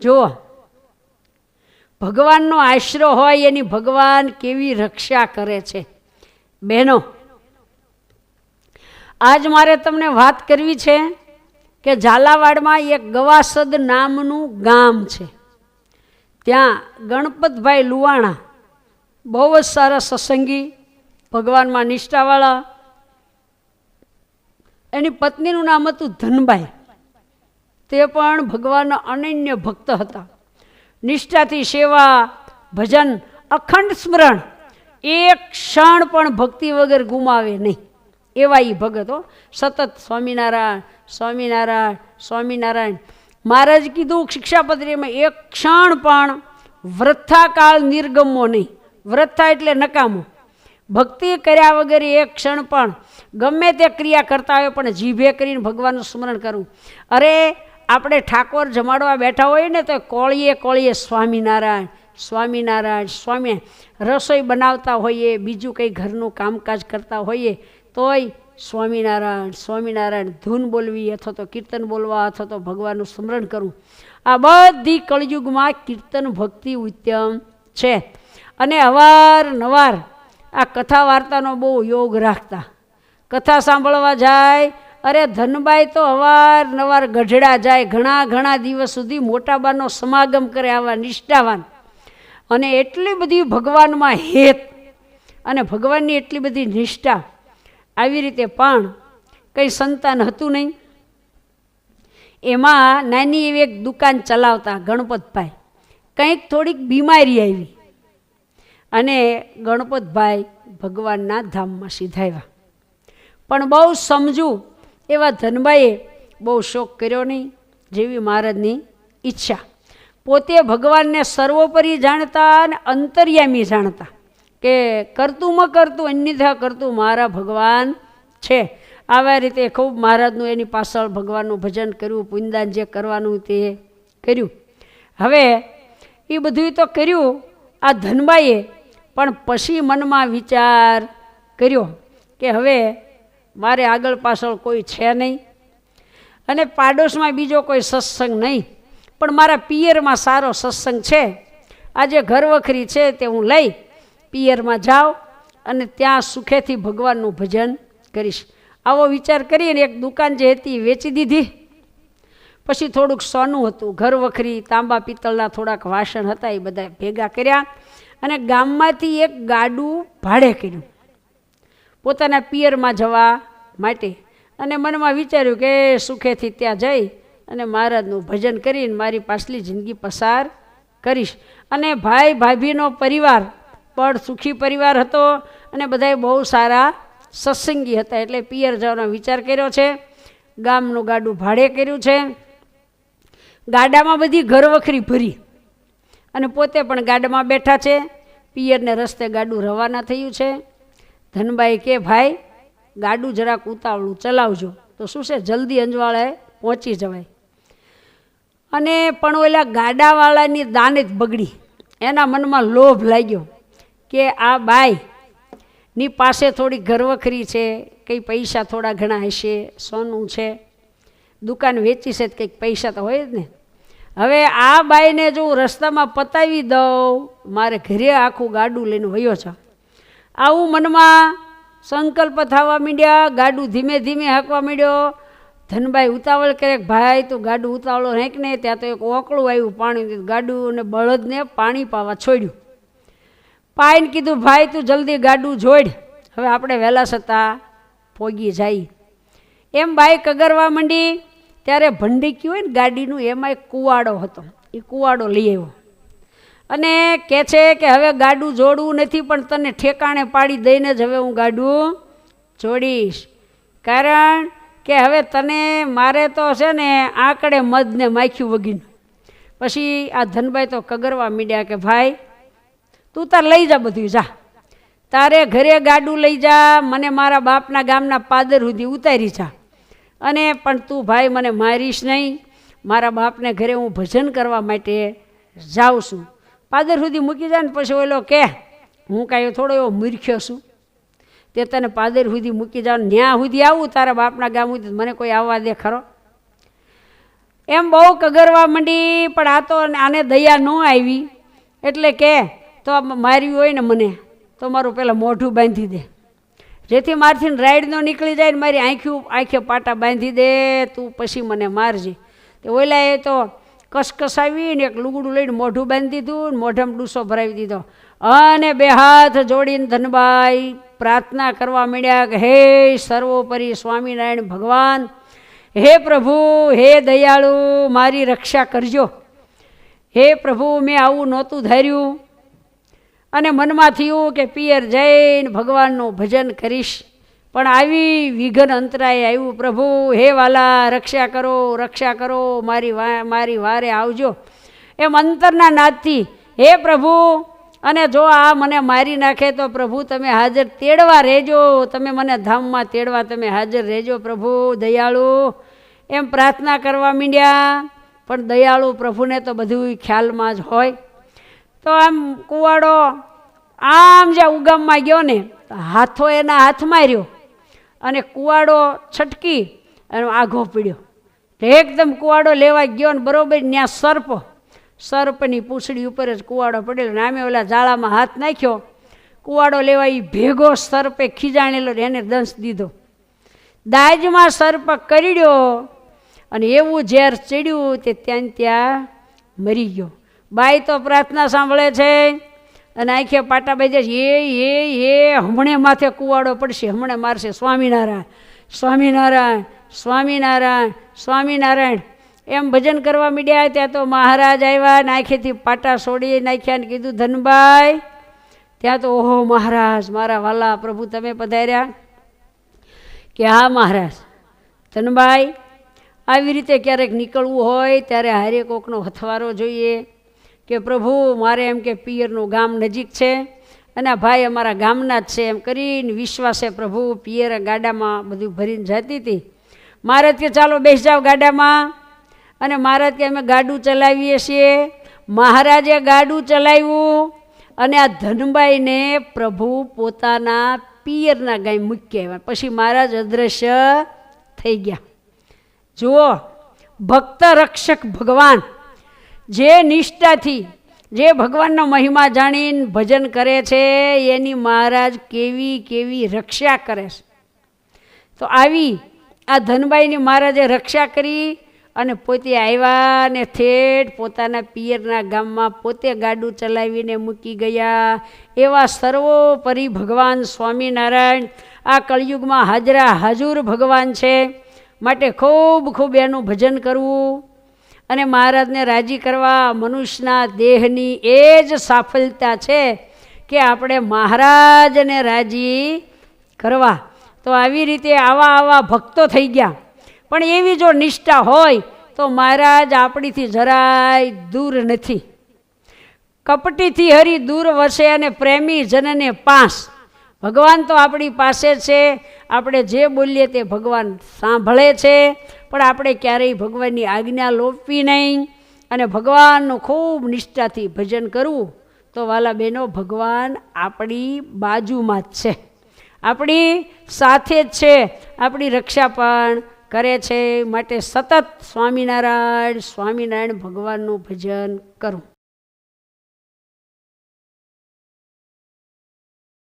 જુઓ. ભગવાનનો આશરો હોય એની ભગવાન કેવી રક્ષા કરે છે. બહેનો, આજ મારે તમને વાત કરવી છે કે ઝાલાવાડમાં એક ગવાસદ નામનું ગામ છે. ત્યાં ગણપતભાઈ લુવાણા, બહુ જ સારા સત્સંગી, ભગવાનમાં નિષ્ઠાવાળા. એની પત્નીનું નામ હતું ધનબાઈ. તે પણ ભગવાનના અનન્ય ભક્ત હતા. નિષ્ઠાથી સેવા, ભજન, અખંડ સ્મરણ, એક ક્ષણ પણ ભક્તિ વગર ગુમાવે નહીં. એવા એ ભગતો સતત સ્વામિનારાયણ સ્વામિનારાયણ સ્વામિનારાયણ. મહારાજ કીધું શિક્ષાપત્રીમાં એક ક્ષણ પણ વૃથાકાળ નિર્ગમો નહીં. વૃથા એટલે નકામો. ભક્તિ કર્યા વગર એક ક્ષણ પણ ગમે તે ક્રિયા કરતા હોય પણ જીભે કરીને ભગવાનનું સ્મરણ કરવું. અરે આપણે ઠાકોર જમાડવા બેઠા હોઈએ ને તો કોળીએ કોળીએ સ્વામિનારાયણ સ્વામિનારાયણ, સ્વામી રસોઈ બનાવતા હોઈએ, બીજું કંઈ ઘરનું કામકાજ કરતા હોઈએ, તોય સ્વામિનારાયણ સ્વામિનારાયણ ધૂન બોલવી અથવા તો કીર્તન બોલવા અથવા તો ભગવાનનું સ્મરણ કરવું. આ બધી કળયુગમાં કીર્તન ભક્તિ ઉત્તમ છે. અને અવારનવાર આ કથા વાર્તાનો બહુ યોગ રાખતા. કથા સાંભળવા જાય અરે ધનબાઈ તો અવારનવાર ગઢડા જાય, ઘણા ઘણા દિવસ સુધી મોટાબાનો સમાગમ કરે આવા નિષ્ઠાવાન. અને એટલી બધી ભગવાનમાં હેત અને ભગવાનની એટલી બધી નિષ્ઠા. આવી રીતે પણ કંઈ સંતાન હતું નહીં. એમાં નાની એવી એક દુકાન ચલાવતા ગણપતભાઈ. કંઈક થોડીક બીમારી આવી. અને ગણપતભાઈ ભગવાનના ધામમાં સીધાવ્યા. પણ બહુ સમજુ એવા ધનબાઈએ બહુ શોખ કર્યો નહીં, જેવી મહારાજની ઈચ્છા. પોતે ભગવાનને સર્વોપરી જાણતા અને અંતર્યામી જાણતા કે કરતું મ કરતું, અન્યથા કરતું મારા ભગવાન છે. આવા રીતે ખૂબ મહારાજનું એની પાછળ ભગવાનનું ભજન કર્યું, પુણ્યદાન જે કરવાનું તે કર્યું. હવે એ બધું તો કર્યું, આ ધનબાઈએ પણ પછી મનમાં વિચાર કર્યો કે હવે મારે આગળ પાછળ કોઈ છે નહીં. અને પાડોશમાં બીજો કોઈ સત્સંગ નહીં. પણ મારા પિયરમાં સારો સત્સંગ છે. આજે ઘર વખરી છે તે હું લઈ પિયરમાં જાઉં અને ત્યાં સુખેથી ભગવાનનું ભજન કરીશ. આવો વિચાર કરીને એક દુકાન જે હતી વેચી દીધી. પછી થોડુંક સોનું હતું ઘર વખરી તાંબા પિત્તળના થોડાક વાસણ હતા એ બધા ભેગા કર્યા અને ગામમાંથી એક ગાડું ભાડે કર્યું. પોતાના પિયરમાં જવા માટે. અને મનમાં વિચાર્યું કે સુખેથી ત્યાં જઈ અને મહારાજનું ભજન કરીને મારી પાછલી જિંદગી પસાર કરીશ. અને ભાઈ ભાભીનો પરિવાર પણ સુખી પરિવાર હતો અને બધાએ બહુ સારા સત્સંગી હતા. એટલે પિયર જવાનો વિચાર કર્યો છે. ગામનું ગાડું ભાડે કર્યું છે. ગાડામાં બધી ઘર વખરી ભરી. અને પોતે પણ ગાડામાં બેઠા છે. પિયરને રસ્તે ગાડું રવાના થયું છે. ધનબાઈ કે, ભાઈ ગાડું જરાક ઉતાવળું ચલાવજો. તો શું છે? જલ્દી અંજવાળે પહોંચી જવાય. અને પણ ઓલા ગાડાવાળાની દાને જ બગડી. એના મનમાં લોભ લાગ્યો કે આ બાઈ ની પાસે થોડી ઘરવખરી છે, કંઈ પૈસા થોડા ઘણા હશે, સોનું છે. દુકાન વેચી છે કંઈક પૈસા તો હોય જ ને. હવે આ બાઈને જો હું રસ્તામાં પતાવી દઉં, મારે ઘરે આખું ગાડું લઈને વયો છે આવું મનમાં સંકલ્પ થવા માંડ્યા, ગાડું ધીમે ધીમે હાંકવા માંડ્યો. ધનભાઈ ઉતાવળ કરે ભાઈ, તું ગાડું ઉતાવળો હેંક ને. ત્યાં તો એક ઓકળું આવ્યું પાણી ગાડું અને બળદને પાણી પાવા છોડ્યું. પાઈને કીધું, ભાઈ, તું જલ્દી ગાડું જોડ. હવે આપણે વહેલા છતાં પોગી જાય. એમ બાઈ કગરવા માંડી. ત્યારે ભંડીક્યું હોય ને ગાડીનું, એમાં એક કુવાડો હતો. એ કુવાડો લઈ આવ્યો. અને કહે છે કે હવે ગાડું જોડવું નથી, પણ તને ઠેકાણે પાડી દઈને જ હવે હું ગાડું જોડીશ. કારણ કે હવે તને, મારે તો છે ને આંકડે મધને માખ્યું વગીને. પછી આ ધનભાઈ તો કગરવા મીડ્યા કે, ભાઈ, તું તાર લઈ જા બધું જા. તારે ઘરે ગાડું લઈ જા, મને મારા બાપના ગામના પાદર સુધી ઉતારી જા. અને પણ તું ભાઈ, મને મારીશ નહીં. મારા બાપને ઘરે હું ભજન કરવા માટે જાઉં છું. પાદર સુધી મૂકી જાય ને પછી ઓલો કે, હું કાંઈ થોડો એવો મૂર્ખ્યો છું. તે તને પાદર સુધી મૂકી જાવ ન્યા સુધી આવું તારા બાપના ગામ સુધી. મને કોઈ આવવા દે ખરો. એમ બહુ કગરવા માંડી, પણ આ તો આને દયા ન આવી. એટલે કે, તો માર્યું હોય ને મને, તો મારું પહેલાં મોઢું બાંધી દે. જેથી મારથી રાઈડ ન નીકળી જાય ને મારી આંખ્યું આંખે પાટા બાંધી દે, તું પછી મને મારજે. તે ઓલા એ તો કસકસાવીને એક લુગડું લઈને મોઢું બાંધી દીધું ને મોઢામાં ડૂસો ભરાવી દીધો. અને બે હાથ જોડીને ધનબાઈ પ્રાર્થના કરવા માંડ્યા કે, હે સર્વોપરી સ્વામિનારાયણ ભગવાન, હે પ્રભુ, હે દયાળુ, મારી રક્ષા કરજો. હે પ્રભુ, મેં આવું નહોતું ધાર્યું. અને મનમાં થયું કે, પિયર જઈને ભગવાનનું ભજન કરીશ. પણ આવી વિઘન અંતરાય આવ્યું, પ્રભુ, હે વાલા, રક્ષા કરો રક્ષા કરો, મારી વા, મારી વારે આવજો. એમ અંતરના નાદથી, હે પ્રભુ, અને જો આ મને મારી નાખે તો પ્રભુ તમે હાજર તેડવા રહેજો, તમે મને ધામમાં તેડવા તમે હાજર રહેજો, પ્રભુ, દયાળુ. એમ પ્રાર્થના કરવા માંડ્યા, પણ દયાળુ પ્રભુને તો બધું ખ્યાલમાં જ હોય. તો આમ કુવાડો આમ જ્યાં ઉગામમાં ગયો ને હાથો એના હાથમાં રહ્યો. અને કુવાડો છટકી અને આઘો પીડ્યો. એકદમ કુવાડો લેવા ગયો ને બરોબર ત્યાં સર્પ. સર્પની પૂંછડી ઉપર જ કુવાડો પડેલો ને આમે ઓલા જાળામાં હાથ નાખ્યો. કુવાડો લેવા એ ભેગો સર્પે ખીજાણેલો એને દંશ દીધો. દાજમાં સર્પ કરડ્યો અને એવું ઝેર ચડ્યું તે ત્યાં ત્યાં મરી ગયો. બાઈ તો પ્રાર્થના સાંભળે છે? અને આંખે પાટા બાજે છે એ એ એ હમણે માથે કુવાડો પડશે, હમણે મારશે. સ્વામિનારાયણ સ્વામિનારાયણ સ્વામિનારાયણ સ્વામિનારાયણ. એમ ભજન કરવા મીડ્યા ત્યાં તો મહારાજ આવ્યા ને આંખેથી પાટા છોડી નાખ્યા ને કીધું, ધનભાઈ, ત્યાં તો ઓહો મહારાજ, મારા વાલા પ્રભુ તમે પધાર્યા. કે હા મહારાજ, ધનભાઈ, આવી રીતે ક્યારેક નીકળવું હોય ત્યારે હારે કોકનો હથવારો જોઈએ. કે પ્રભુ, મારે એમ કે પિયરનું ગામ નજીક છે અને ભાઈ અમારા ગામના જ છે એમ કરીને વિશ્વાસે પ્રભુ પિયર ગાડામાં બધું ભરીને જતી હતી. મારે કે ચાલો બેસી જાઓ ગાડામાં. અને મારા કે અમે ગાડું ચલાવીએ છીએ. મહારાજે ગાડું ચલાવ્યું અને આ ધનબાઈને પ્રભુ પોતાના પિયરના ગાય મૂકી આવ્યા પછી મહારાજ અદ્રશ્ય થઈ ગયા. જુઓ, ભક્ત રક્ષક ભગવાન. જે નિષ્ઠાથી, જે ભગવાનનો મહિમા જાણીને ભજન કરે છે, એની મહારાજ કેવી કેવી રક્ષા કરે છે. તો આવી આ ધનબાઈની મહારાજે રક્ષા કરી અને પોતે આવ્યા ને ઠેઠ પોતાના પિયરના ગામમાં પોતે ગાડું ચલાવીને મૂકી ગયા. એવા સર્વોપરી ભગવાન સ્વામિનારાયણ આ કળિયુગમાં હાજરા હાજુર ભગવાન છે. માટે ખૂબ ખૂબ એનું ભજન કરવું. અને મહારાજને રાજી કરવા મનુષ્યના દેહની એ જ સાફલ્યતા છે કે આપણે મહારાજને રાજી કરવા. તો આવી રીતે આવા આવા ભક્તો થઈ ગયા. પણ એવી જો નિષ્ઠા હોય તો મહારાજ આપણીથી જરાય દૂર નથી. કપટીથી હરી દૂર વસે અને પ્રેમી જનને પાસ. ભગવાન તો આપણી પાસે છે. આપણે જે બોલીએ તે ભગવાન સાંભળે છે. પણ આપણે ક્યારેય ભગવાનની આજ્ઞા લોપવી નહીં અને ભગવાનનું ખૂબ નિષ્ઠાથી ભજન કરવું તો વાલા બહેનો, ભગવાન આપણી બાજુમાં જ છે. આપણી સાથે જ છે. આપણી રક્ષા પણ કરે છે. માટે સતત સ્વામિનારાયણ સ્વામિનારાયણ ભગવાનનું ભજન કરું.